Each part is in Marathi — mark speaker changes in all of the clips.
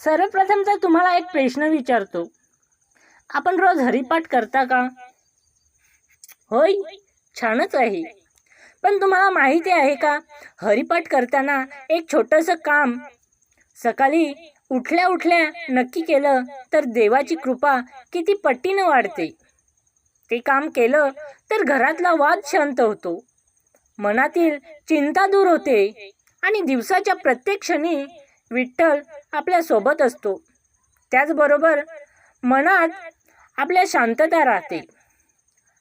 Speaker 1: सर्वप्रथम तर तुम्हाला एक प्रश्न विचारतो. आपण रोज हरिपाठ करता का? होय छानच आहे. पण तुम्हाला माहिती आहे का हरिपाठ करताना एक छोटंसं काम सकाळी उठल्या उठल्या नक्की केलं तर देवाची कृपा किती पट्टीनं वाढते. ते काम केलं तर घरातला वाद शांत होतो. मनातील चिंता दूर होते आणि दिवसाच्या प्रत्येक क्षणी विठ्ठल आपल्यासोबत असतो. त्याचबरोबर मनात आपल्या शांतता राहते.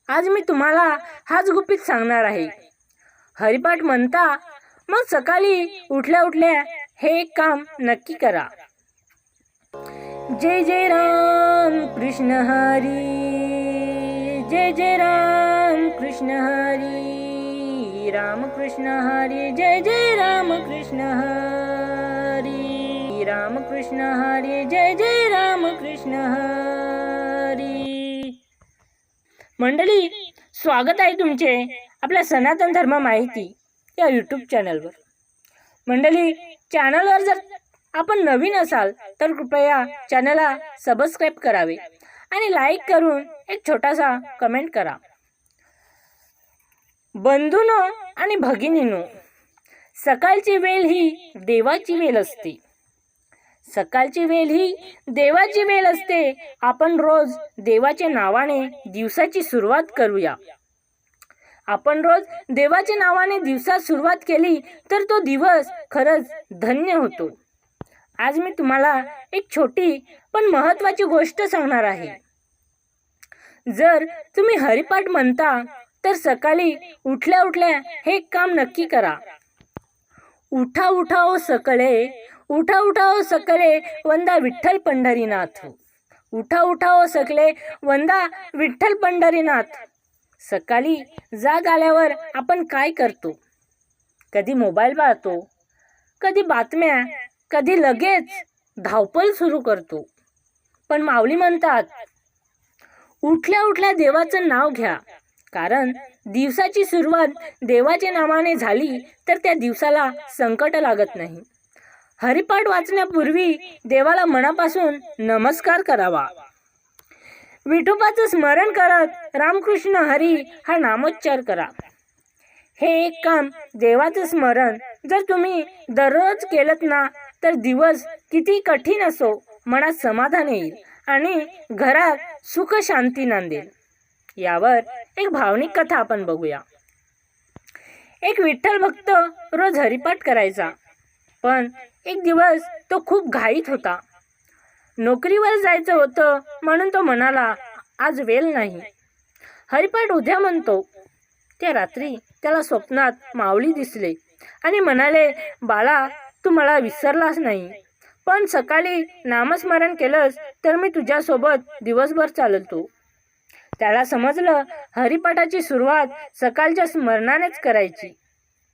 Speaker 1: आज मी तुम्हाला हाच गुपित सांगणार आहे. हरिपाठ म्हणता मग सकाळी उठल्या उठल्या हे एक काम नक्की करा. जय जय राम कृष्ण हरी. जय जय राम कृष्ण हरी. राम कृष्ण हरी. जय जय राम कृष्ण हरी. राम कृष्ण हरी जय जय राम कृष्ण हरी. मंडळी स्वागत आहे तुमचे आपल्या सनातन धर्म माहिती या यूट्यूब चॅनलवर मंडळी चॅनलवर जर आपण नवीन असाल तर कृपया चॅनलला सबस्क्राईब करावे आणि लाईक करून एक छोटासा कमेंट करा. बंधूनो आणि भगिनीनो सकाळची वेळ ही देवाची वेळ असते. सकाळची वेळ ही देवाची वेळ असते. आपण रोज देवाच्या नावाने दिवसाची सुरुवात करूया. आपण रोज देवाच्या नावाने दिवसात सुरुवात केली तर तो दिवस खरंच धन्य होतो. आज मी तुम्हाला एक छोटी पण महत्वाची गोष्ट सांगणार आहे. जर तुम्ही हरिपाठ म्हणता तर सकाळी उठल्या उठल्या हे काम नक्की करा. उठा उठा ओ सकळे उठा उठाओ सकले वंदा विठ्ठल पंढरीनाथ. उठा उठाओ सकले वंदा विठ्ठल पंढरीनाथ. सकाळी जाग आल्यावर आपण काय करतो? कधी मोबाईल पाहतो कधी बातम्या कधी लगेच धावपळ सुरू करतो. पण माऊली म्हणतात उठल्या उठल्या देवाचं नाव घ्या. कारण दिवसाची सुरुवात देवाच्या नावाने झाली तर त्या दिवसाला संकट लागत नाही. हरिपाठ वाचण्यापूर्वी देवाला मनापासून नमस्कार करावा. विठोबाचं स्मरण करत रामकृष्ण हरी हा नामोच्चार करा. हे एक काम देवाचं स्मरण जर तुम्ही दररोज केलं ना तर दिवस किती कठीण असो मनात समाधान येईल आणि घरात सुख शांती नांदेल. यावर एक भावनिक कथा आपण बघूया. एक विठ्ठल भक्त रोज हरिपाठ करायचा पण एक दिवस तो खूप घाईत होता. नोकरीवर जायचं होतं म्हणून तो म्हणाला आज वेल नाही. हरिपाठ उद्या म्हणतो. त्या रात्री त्याला स्वप्नात मावळी दिसले आणि म्हणाले बाळा तू मला विसरलास नाही. पण सकाळी नामस्मरण केलंस तर मी तुझ्यासोबत दिवसभर चालतो. त्याला समजलं हरिपाठाची सुरुवात सकाळच्या स्मरणानेच करायची.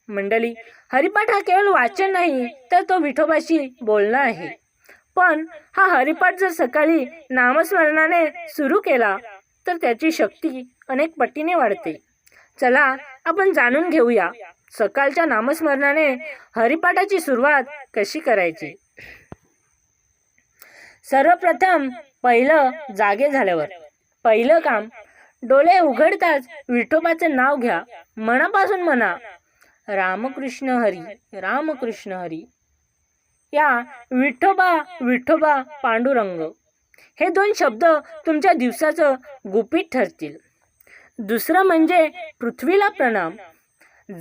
Speaker 1: मंडळी हरिपाठ हा केवळ वाचन नाही तर तो विठोबाशी बोलणं आहे. पण हा हरिपाठ जर सकाळी नामस्मरणाने सुरू केला तर त्याची शक्ती अनेक पटीने वाढते. चला आपण जाणून घेऊया सकाळच्या नामस्मरणाने हरिपाठाची सुरुवात कशी करायची? सर्वप्रथम पहिलं जागे झाल्यावर पहिलं काम डोळे उघडताच विठोबाचं नाव घ्या मनापासून म्हणा रामकृष्ण हरी रामकृष्ण हरी. या विठोबा विठोबा पांडुरंग. हे दोन शब्द तुमच्या दिवसाचं गुपित ठरतील. दुसरं म्हणजे पृथ्वीला प्रणाम.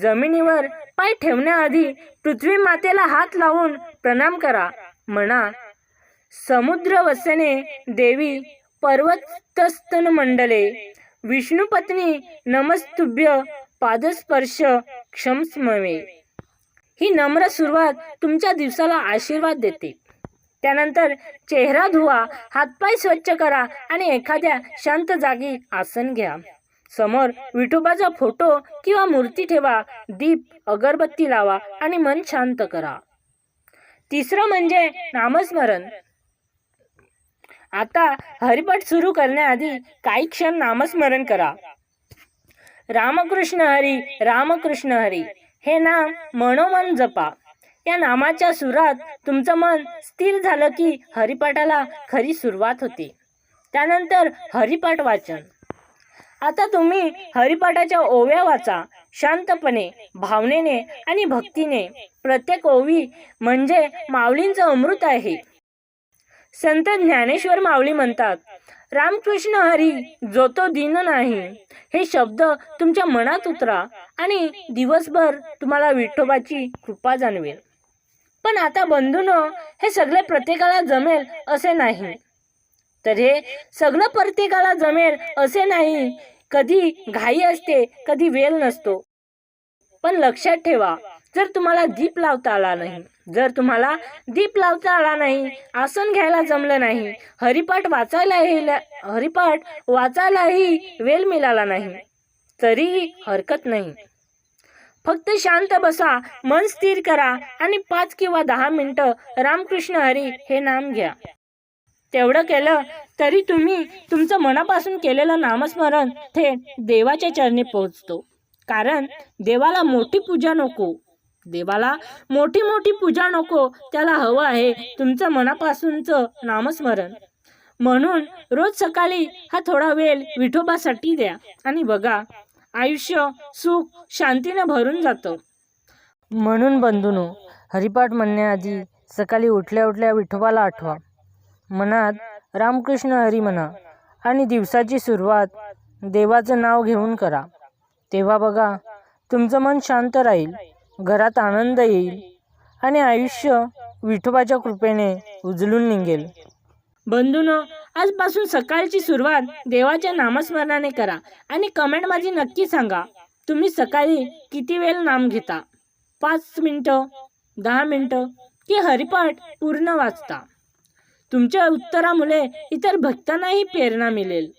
Speaker 1: जमिनीवर पाय ठेवण्याआधी पृथ्वी मातेला हात लावून प्रणाम करा. म्हणा समुद्र वसने देवी पर्वतस्तन मंडले विष्णुपत्नी नमस्तुभ्य पादस्पर्श क्षमस्मवे ही नम्र सुरुवात तुमच्या दिवसाला आशीर्वाद देते. त्यानंतर चेहरा धुवा हातपाय स्वच्छ करा आणि एखाद्या शांत जागी आसन घ्या. समोर विठोबाचा फोटो किंवा मूर्ती ठेवा दीप अगरबत्ती लावा आणि मन शांत करा. तिसरं म्हणजे नामस्मरण. आता हरिपाठ सुरू करण्याआधी काही क्षण नामस्मरण करा. रामकृष्ण हरी रामकृष्ण हरी. हे नाम मनोमन जपा. या नामाच्या सुरात तुमचं मन स्थिर झालं की हरिपाठाला खरी सुरुवात होते. त्यानंतर हरिपाठ वाचन. आता तुम्ही हरिपाठाच्या ओव्या वाचा. शांतपणे भावनेने आणि भक्तीने. प्रत्येक ओवी म्हणजे माऊलींचं अमृत आहे. संत ज्ञानेश्वर माऊली म्हणतात रामकृष्ण हरी जो तो दिन नाही. हे शब्द तुमच्या मनात उतरा आणि दिवसभर तुम्हाला विठोबाची कृपा जाणवेल. पण आता बंधून हे सगळे प्रत्येकाला जमेल असे नाही. तर हे सगळं प्रत्येकाला जमेल असे नाही. कधी घाई असते कधी वेल नसतो. पण लक्षात ठेवा जर तुम्हाला दीप लावता आला नाही जर तुम्हाला दीप लावता आला नाही आसन घ्यायला जमलं नाही हरिपाठ वाचायलाही हरिपाठ वाचायलाही वेळ मिळाला नाही तरीही हरकत नाही. फक्त शांत बसा मन स्थिर करा आणि पाच किंवा दहा मिनिटं रामकृष्ण हरी हे नाम घ्या. तेवढं केलं तरी तुम्ही तुमचं मनापासून केलेलं नामस्मरण थेट देवाच्या चरणी पोहोचतो. कारण देवाला मोठी पूजा नको. देवाला मोठी मोठी पूजा नको त्याला हवं आहे तुमचं मनापासूनचं नामस्मरण. म्हणून रोज सकाळी हा थोडा वेळ विठोबासाठी द्या आणि बघा आयुष्य सुख शांतीनं भरून जातं.
Speaker 2: म्हणून बंधूनो हरिपाठ म्हणण्याआधी सकाळी उठल्या उठल्या विठोबाला आठवा. मनात रामकृष्ण हरी म्हणा आणि दिवसाची सुरुवात देवाचं नाव घेऊन करा. तेव्हा बघा तुमचं मन शांत राहील. घरात आनंद येईल आणि आयुष्य विठोबाच्या कृपेने उजळून निघेल.
Speaker 1: बंधूनो आजपासून सकाळची सुरुवात देवाच्या नामस्मरणाने करा आणि कमेंटमध्ये नक्की सांगा तुम्ही सकाळी किती वेळ नाम घेता? पाच मिनटं दहा मिनटं की हरिपाठ पूर्ण वाचता? तुमच्या उत्तरामुळे इतर भक्तांनाही प्रेरणा मिळेल.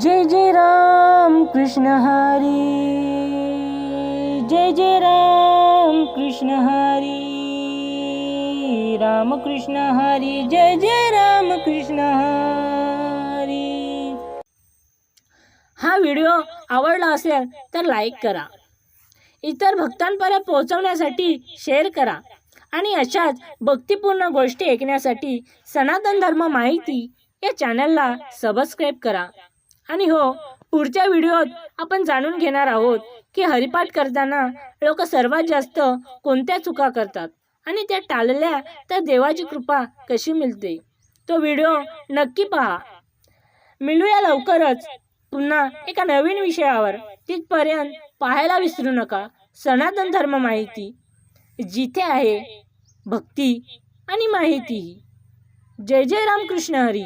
Speaker 2: जय जय राम कृष्ण हरी. जय जय राम कृष्ण हरी राम कृष्ण हरी जय जय राम कृष्ण हरी.
Speaker 1: हा व्हिडिओ आवडला असेल तर लाईक करा. इतर भक्तांपर्यंत पोहोचवण्यासाठी शेअर करा आणि अशाच भक्तिपूर्ण गोष्टी ऐकण्यासाठी सनातन धर्म माहिती या चॅनलला सबस्क्राईब करा. आणि हो पुढच्या व्हिडिओत आपण जाणून घेणार आहोत की हरिपाठ करताना लोक सर्वात जास्त कोणत्या चुका करतात? आणि त्या टाळल्या तर देवाची कृपा कशी मिळते? तो व्हिडिओ नक्की पहा. मिळूया लवकरच. पुन्हा एका नवीन विषयावर. तिथपर्यंत पाहायला विसरू नका. सनातन धर्म माहिती. जिथे आहे भक्ती आणि माहिती. जय जय रामकृष्ण हरी.